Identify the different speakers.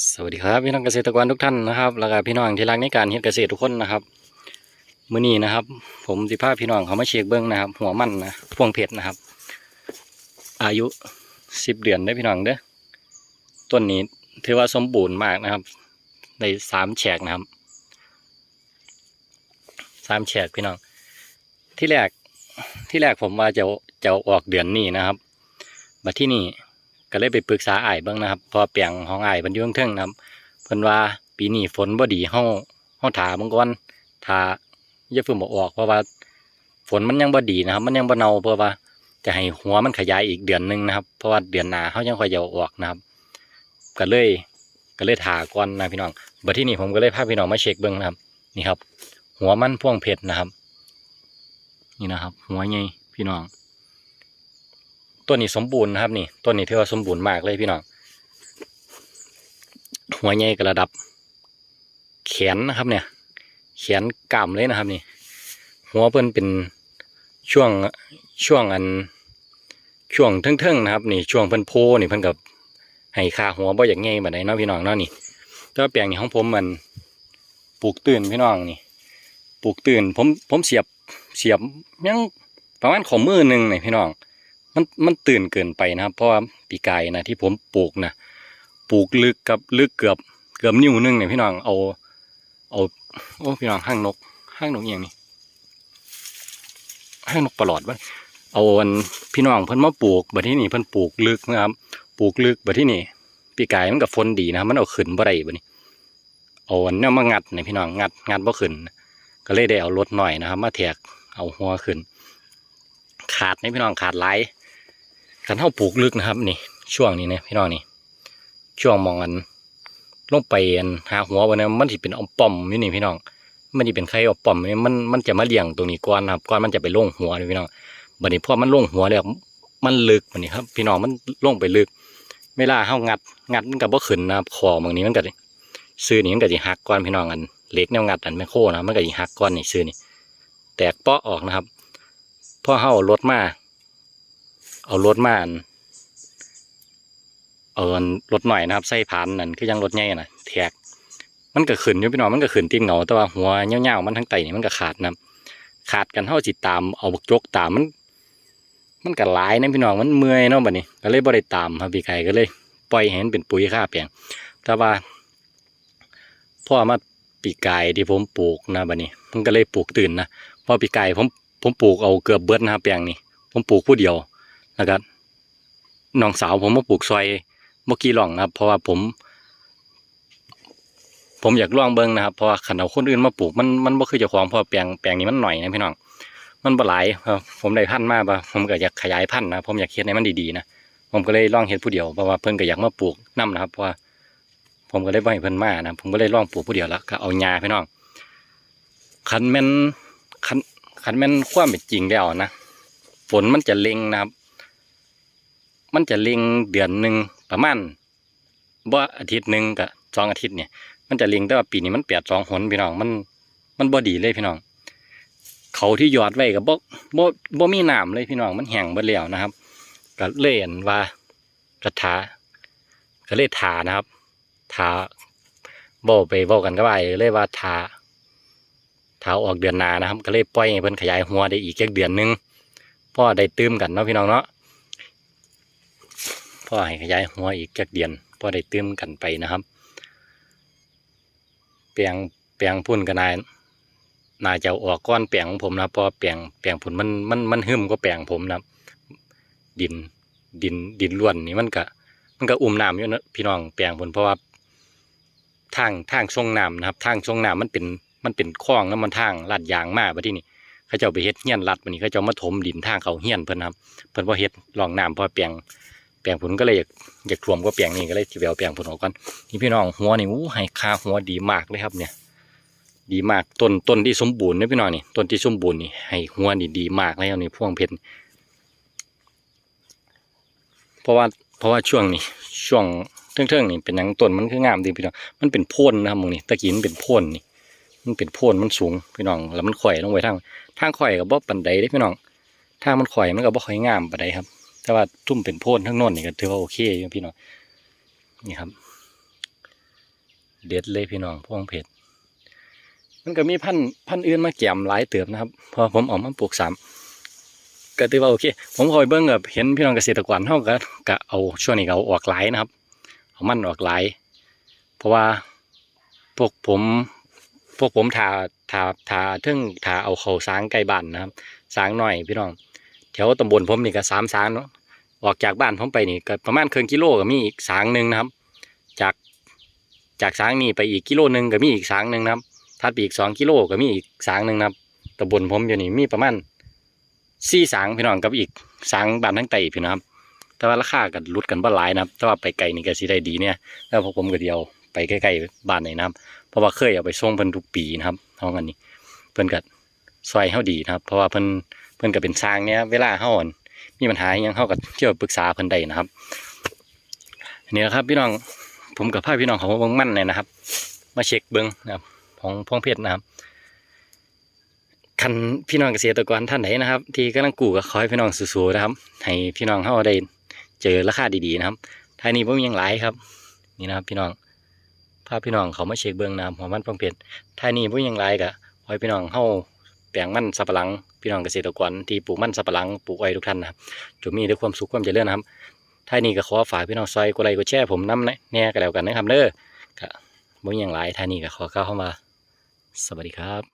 Speaker 1: สวัสดีครับพี่น้องเกษตรกรทุกท่านนะครับแล้วก็พี่น้องที่รักในการเฮ็ดเกษตรทุกคนนะครับมื้อนี้นะครับ ผมสิพาพี่น้องเขามาเช็คเบิ้งนะครับ หัวมันนะพวงเพชรนะครับ อายุสิบเดือนได้พี่น้องเด้อต้นนี้ถือว่าสมบูรณ์มากนะครับในสามแฉกนะครับสามแฉกพี่น้อง ที่แรกที่แรกผมว่าจะจะอออกเดือนนี้นะครับมาที่นี่ ก็เลยไปปรึกษาไอ้เบิ่งนะครับ พอเปลียงของไอ้บรรยุงเทิงนะครับเพิ่นว่าปีนี้ฝนบ่ดีเฮาเฮาถาเบิ่งก่อนถาอย่าเพิ่งบ่ออก เพราะว่าฝนมันยังบ่ดีนะครับ มันยังบ่เน่าเพราะว่าจะให้หัวมันขยายอีกเดือนหนึงนะครับ เพราะว่าเดือนหน้าเฮายังค่อยจะออกนะครับก็เลยก็เลยถาก่อนนะพี่น้องบัดที่นี่ผมก็เลยพาพี่น้องมาเช็คเบิ่งนะครับ นี่ครับ หัวมันพ่วงเพชรนะครับ นี่นะครับ หัวใหญ่พี่น้อง ตัวนี้สมบูรณ์นะครับนี่ตัวนี้ถือว่าสมบูรณ์มากเลยพี่น้องหัวใหญ่กระดับ แขนนะครับเนี่ย แขนกล้ามเลยนะครับนี่ หัวเพิ่นเป็นช่วงช่วงอันช่วงเทิงๆนะครับนี่ช่วงเพิ่นโพนี่เพิ่นกับให้ค่าหัวบ่อย่างง่ายแบบไหนเนาะพี่น้องเนาะนี่แต่ว่าแปลงนี้ของผมมันปลูกตื่นพี่น้องนี่ปลูกตื่นผมผมเสียบเสียบยังประมาณของมือหนึ่งนี่พี่น้อง มันมันตื่นเกินไปนะครับ เพราะว่าปีกายนะที่ผมปลูกนะปลูกลึกกับลึกเกือบเกือบนิ้วหนึงเนี่ยพี่น้องเอา เอาโอ้พี่น้องห้างนกห้างนกอย่างนี้ห้างนกประหลอดวะเอาอันพี่น้องเพิ่นมาปลูกบัดที่นี่เพิ่นปลูกลึกนะครับ ปลูกลึกบัดที่นี่ปีกายมันกับฝนดีนะครับมันเอาขึ้นบ่ได้บัดนี้เอาอันเนี้ยมางัดเนี่ยพี่น้องงัดงัดบ่ขึ้นก็เลยได้เอารถหน่อยนะครับ มาแทกเอาหัวขึ้น ขาดนี่พี่น้องขาดหลายขันเท่าปลูกลึกนะครับนี่ ช่วงนี้เนี่ยพี่น้องนี่ ช่วงมองอันลงไปอันหาหัววันนี้มันที่เป็นอมปอมอยู่นี่พี่น้อง มันที่เป็นไข่อมปอมนี่มันมันจะมาเลี้ยงตรงนี้ก่อนนะครับก่อนมันจะไปลงหัวเลยพี่น้องบัดนี้พอมันลงหัวแล้วมันลึกบัดนี้ครับ พี่น้องมันลงไปลึก เวลาเฮางัดงัดมันกับบ่ขึ้นนะครับคอบางนี้มันก็ซื้อนี่มันก็สิหักก้อนพี่น้องอันเล็กแนวงัดอันแมคโครนะมันก็สิหักก้อนนี่ซื้อนี่แตกเปาะออกนะครับพอเฮาเอารถมา เอารถมาอันเอาอันรถหน่อยนะครับใส่ผานนั่นคือยังรถใหญ่น่ะแทกมันก็ขึ้นอยู่พี่น้องมันก็ขึ้นตีนเหงาแต่ว่าหัวเงี้ยวๆมันทั้งไตนี่มันก็ขาดนะขาดกันเท่าจิตตามเอาบกจกตามมัน มันก็หลายนะพี่น้องมันเมื่อยเนาะบัดนี้ ก็เลยบ่ได้ตามครับพี่ไก่ก็เลยปล่อยให้มันเป็นปุ๋ยค่าเปลียงแต่ว่าพ่อมาปีกไก่ที่ผมปลูกนะบัดนี้ มันก็เลยปลูกตื่นนะเพอปีกไก่ผมผมปลูกเอาเกือบเบิดนะครับเปลียงนี้ผมปลูกผู้เดียว แล้วก็น้องสาวผมมาปลูกซอยเมื่อกี้หล่องนะครับ เพราะว่าผม ผมอยากลองเบิ้งนะครับเพราะว่าขันเอาคนอื่นมาปลูกมันมันบ่คือเจ้าของเพราะแปลงแปลงนี้มันหน่อยนะพี่น้องมันบ่หลายครับผมได้พันธุ์มาปะผมก็อยากขยายพันธุ์นะผมอยากเฮ็ดให้มันดีๆนะผมก็เลยลองเฮ็ดผู้เดียวเพราะว่าเพิ่นก็อยากมาปลูกนํนะครับเพราะว่าผมก็เลยบ่ให้เพิ่นมานะผมก็เลยลองปลูกผู้เดียวแล้วก็เอาหญ้าพี่น้องคันแม่นคันคันแม่นความเป็นจริงแล้วนะฝนมันจะเล็งนะครับ มันจะเล็งเดือนหนึ่งประมาณบ่อาทิตย์หนึ่งกับสองอาทิตย์เนี่ย มันจะเล็งแต่ว่าปีนี้มันแปดสองหนพี่น้องมันมันบ่ดีเลยพี่น้อง เขาที่ยอดไว้กับบ่บ่บ่มีน้ำเลยพี่น้องมันแห้งเบิดแล้วนะครับก็เลยนว่ากระถาก็เลยถานะครับถาบ่ไปบ่กันก็ไปเลยว่าถาถาออกเดือนนานะครับ ก็เลยปล่อยเพิ่นขยายหัวได้อีกแค่เดือนหนึงพ่อได้ตื้มกันเนาะพี่น้องเนาะ พ่อให้ขยายหัวอีกจักเดือนพ่อได้ตื้มกันไปนะครับแปลงแปลงพุ่นกันนายน่าจะอาอกก้อนแปลงของผมนะเพราะแปลงแปลงพุ่นมันมันมันหึมก็แปลงผมนะดินดินดินล้วนนี่มันก็มันก็อุ้มน้ำอยู่นะพี่น้องแปลงพุ่นเพราะว่าทางทางช่องน้ำนะครับ ทางช่องน้ำมันเป็นมันเป็นคลองแล้วมันทางลาดยางมากไปที่นี่เขาเจ้าไปเฮ็ดเฮียนรัดวันนี้เขาเจ้ามาถมดินทางเขาเฮียนเพิ่นครับเพิ่นพอเฮ็ดรองน้ำพอแปลง แปลงผลก็เลยอยากอยากท่วมก็แปลงนี่ก็เลยสิไปเอาแปลงผลออกก่อนนี่พี่น้องหัวนี่อู้ให้คาหัวดีมากเลยครับเนี่ย ดีมากต้นต้นที่สมบูรณ์นะพี่น้องนี่ต้นที่สมบูรณ์นี่ให้หัวนี่ดีมากแล้วนี่พวงเพชรเพราะว่าเพราะว่าช่วงนี้ช่วงเทิงๆนี่เป็นหยังต้นมันคืองามดีพี่น้องมันเป็นโพ่นนะครับมึงนี่ตะกี้มันเป็นโพ่นนี่มันเป็นโพ่นมันสูงพี่น้อง แล้วมันข่อยลงไปทางทางข่อยกับบ่ปันไดเด้พี่น้องทางมันข่อยมันก็บ่ค่อยงามปานใดครับ แต่ว่าทุ่มเป็นโพนทั้งน้นนี่ก็ถือว่าโอเคอยู่พี่น้องนี่ครับ เด็ดเลยพี่น้องพวงเพชรมันก็มีพันธุ์พันธุ์อื่นมาแกมหลายเติบนะครับ พอผมออกมาปลูกสามก็ถือว่าโอเค ผมคอยเบิ่งแบบเห็นพี่น้องเกษตรกรเฮาก็ก็เอาช่วงนี้ก็เอาออกหลายนะครับ เอามันออกหลาย เพราะว่าพวกผมพวกผมทาทาทาเทิงทาเอาเขาสางใกล้บ้านนะครับสางหน่อยพี่น้อง แถวตำบลผมนี่ก็สามสางเนาะออกจากบ้านผมไปนี่ก็ประมาณเครึ่งกิโลก็มีอีกสางหนึ่งนะครับ จากจากสางนี่ไปอีกกิโลหนึ่งก็มีอีกสางหนึ่งนะครับถัดไปอีกสองกิโลก็มีอีกสางหนึ่งนะครับตำบลผมอยู่นี่มีประมาณสี่สางพี่น้องกับอีกสางบ้านทั้งไตพี่น้องครับ แต่ว่าราคาก็ลดกันบ่หลายนะครับ แต่ว่าไปไกลนี่ก็สิได้ดีเนี่ยแล้วพวกผมก็เดียวไปใกล้ๆบ้านนี่นะครับ เพราะว่าเคยเอาไปส่งเพิ่นทุกปีนะครับเฮากันนี่เพิ่นก็ซอยเฮาดีนะครับ เพราะว่าเพิ่น พิ่นก็เป็นสร้างเนี่ยเวลาเฮาอั่นมีปัญหาอิหยังเฮาก็เที่ยวปรึกษาเพิ่นได้นะครับนี่แหละครับพี่น้องผมกับพาพี่น้องของเบิ่งมั่นเลยนะครับ มาเช็คเบิ่งนะครับของพวงเพชรนะครับคันพี่น้องเกษตรกรท่านไหนนะครับ ที่กำลังกู้ก็ขอให้พี่น้องสู้ๆนะครับ ให้พี่น้องเฮาได้เจอราคาดีๆนะครับท้ายนี้ผมยังหลายครับ นี่นะครับ พี่น้องพาพี่น้องเขามาเช็คเบื้องน้ำหัวมันฟังเพชรท่านี้ผู้ยังไรกะขอให้พี่น้องเข้า แปลงมันสับปะหลัง พี่น้องเกษตรกรที่ปลูกมันสับปะหลังปลูกอ้อยทุกท่านนะครับจงมีด้วยความสุขความเจริญนะครับท่านี้ก็ขอฝากพี่น้องซอยกดไลค์กดแชร์ผมน้ำแน่ก็แล้วกันนะครับเด้อก็บ่ยังไรท่านี้ก็ขอเข้าเข้ามา สวัสดีครับ